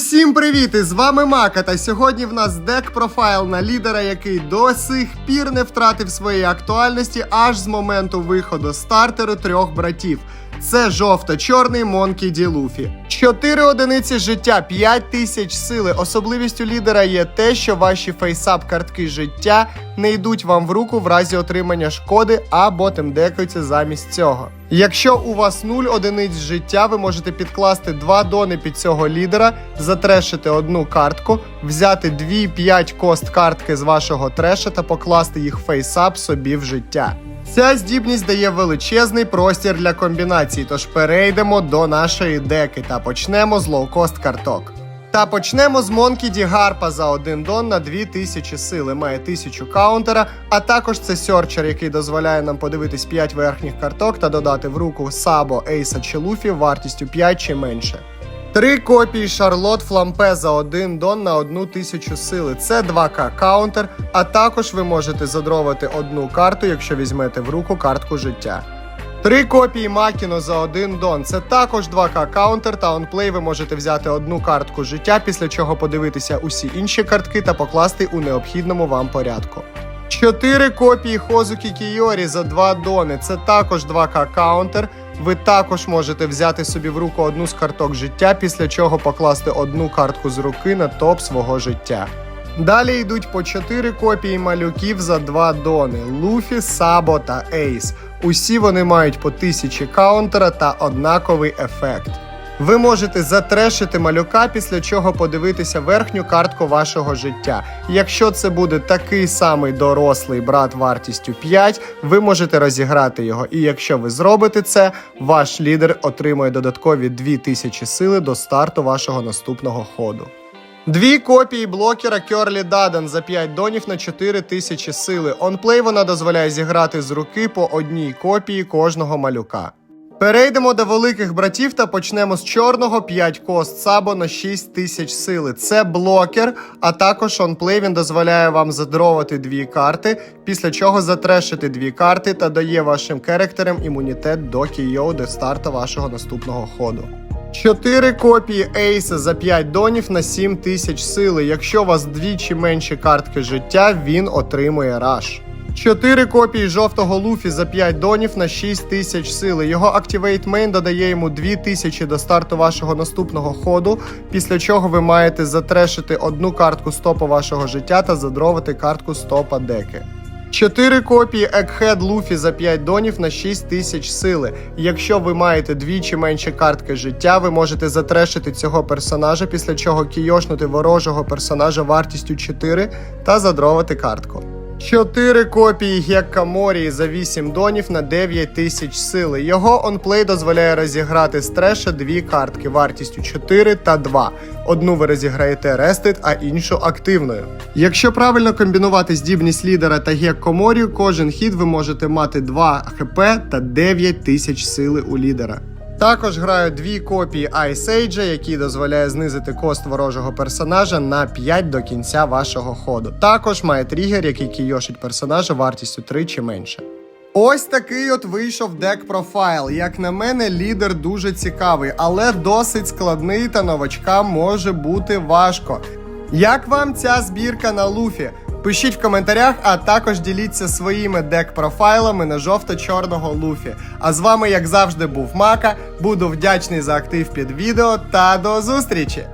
Усім привіт! І з вами Мака. Та сьогодні в нас дек профайл на лідера, який до сих пір не втратив своєї актуальності аж з моменту виходу стартеру трьох братів. Це жовто-чорний Монкі Ді Луфі. 4 одиниці життя, 5 тисяч сили. Особливістю лідера є те, що ваші фейсап картки життя не йдуть вам в руку в разі отримання шкоди або тимдекаються замість цього. Якщо у вас 0 одиниць життя, ви можете підкласти 2 дони під цього лідера, затрешити одну картку, взяти 2-5 кост картки з вашого треша та покласти їх фейсап собі в життя. Ця здібність дає величезний простір для комбінацій, тож перейдемо до нашої деки та почнемо з лоукост карток. Та почнемо з Монкі Ді Гарпа за один дон на 2000 сили, має 1000 каунтера, а також це сьорчер, який дозволяє нам подивитись 5 верхніх карток та додати в руку Сабо, Ейса чи Луфі вартістю 5 чи менше. Три копії Шарлот Флампе за один дон на одну тисячу сили. Це 2К каунтер, а також ви можете задровати одну карту, якщо візьмете в руку картку життя. Три копії Макіно за один дон. Це також 2К каунтер та онплей ви можете взяти одну картку життя, після чого подивитися усі інші картки та покласти у необхідному вам порядку. Чотири копії Хозукі Кійорі за 2 дони. Це також 2К каунтер. Ви також можете взяти собі в руку одну з карток життя, після чого покласти одну картку з руки на топ свого життя. Далі йдуть по 4 копії малюків за 2 дони: Луфі, Сабо та Ейс. Усі вони мають по 1000 каунтера та однаковий ефект. Ви можете затрешити малюка, після чого подивитися верхню картку вашого життя. Якщо це буде такий самий дорослий брат вартістю 5, ви можете розіграти його. І якщо ви зробите це, ваш лідер отримує додаткові 2000 сили до старту вашого наступного ходу. Дві копії блокера Керлі Даден за 5 донів на 4000 сили. Онплей вона дозволяє зіграти з руки по одній копії кожного малюка. Перейдемо до великих братів та почнемо з чорного 5 кост сабо на 6 тисяч сили. Це блокер, а також онплей він дозволяє вам задровати дві карти, після чого затрешити дві карти та дає вашим керектерам імунітет до Кійоу до старту вашого наступного ходу. Чотири копії Ейса за 5 донів на 7 тисяч сили. Якщо у вас двічі менші картки життя, він отримує раш. Чотири копії жовтого Луфі за 5 донів на 6 тисяч сили. Його Activate Main додає йому 2 тисячі до старту вашого наступного ходу, після чого ви маєте затрешити одну картку стопа вашого життя та задровити картку стопа деки. Чотири копії Egghead Луфі за 5 донів на 6 тисяч сили. Якщо ви маєте двічі менші картки життя, ви можете затрешити цього персонажа, після чого кійошнути ворожого персонажа вартістю 4 та задровити картку. Чотири копії Гекка Морії за 8 донів на 9 тисяч сили. Його онплей дозволяє розіграти з треша дві картки вартістю 4 та 2. Одну ви розіграєте рестит, а іншу активною. Якщо правильно комбінувати здібність лідера та Гекко Морію, кожен хід ви можете мати 2 хп та 9 тисяч сили у лідера. Також граю дві копії Ice Age, які дозволяє знизити кост ворожого персонажа на 5 до кінця вашого ходу. Також має тригер, який кійошить персонажа вартістю 3 чи менше. Ось такий от вийшов дек профайл. Як на мене, лідер дуже цікавий, але досить складний та новачкам може бути важко. Як вам ця збірка на луфі? Пишіть в коментарях, а також діліться своїми дек-профайлами на жовто-чорного луфі. А з вами, як завжди, був Мака. Буду вдячний за актив під відео та до зустрічі!